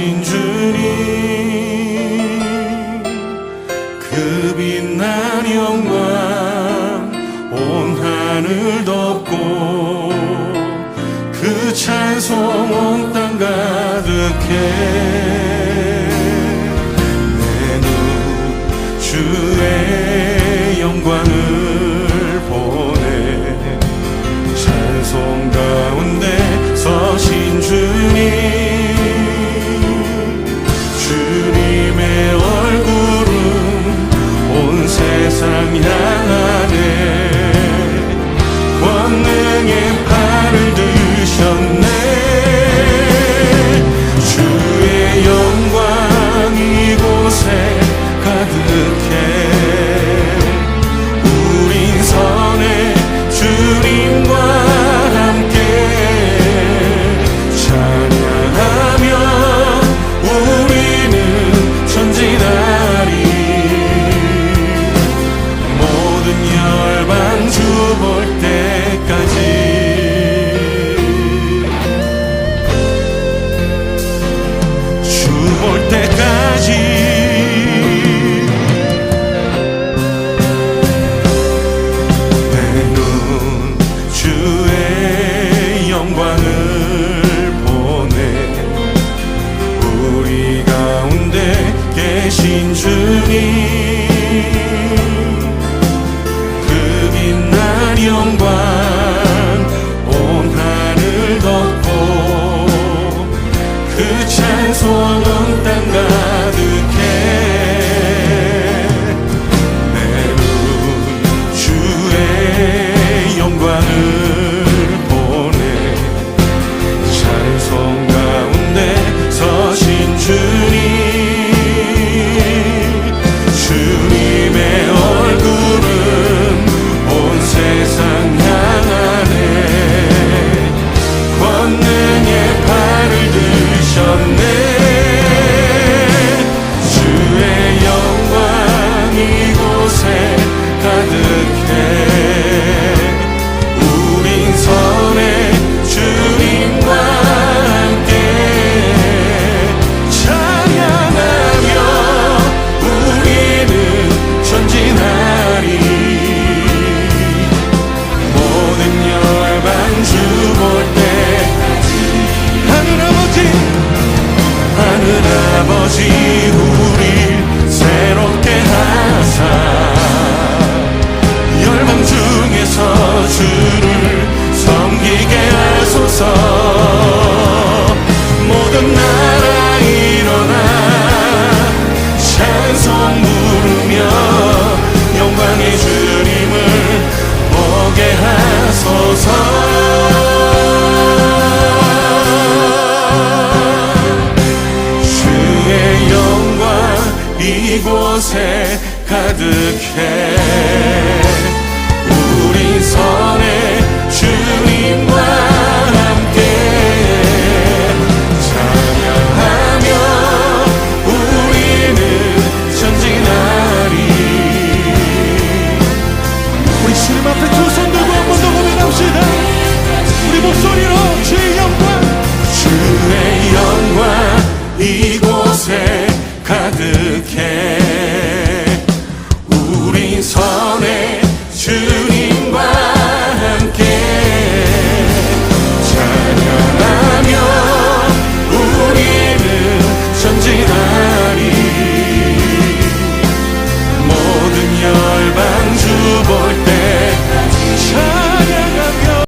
오신 주님 그 빛난 영광 온 하늘 덮고 그 찬송 온 땅 가득해. 주의 영광을 yüksek kadın. 소원 땅 이곳에 가득해. 우린 선의 주님과 함께 찬양하며 우리는 전진하리. 모든 열방 주볼 때까지 하늘아버지 하늘아버지 곳에 가득해. 우린 선해